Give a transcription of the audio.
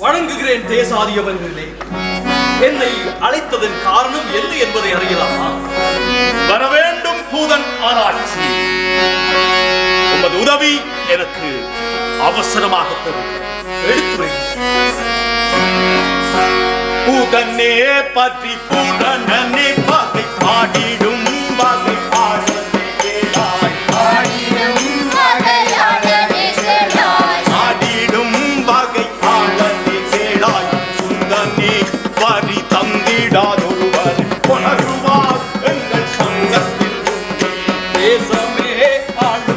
வணங்குகிறேன் தேசாதியவர்களே என்னை அழைத்ததன் காரணம் என்ன என்பதை அறியலாமா? வரவேண்டும் பூதன் ஆராய்ச்சி. உமது உதவி எனக்கு அவசரமாக பூதன்னே பூதனே பற்றி பூதனே பகை வாரி தந்திடாதொருவர். கொணருவார் எங்கள் சங்கத்தில். பேசமே ஆடு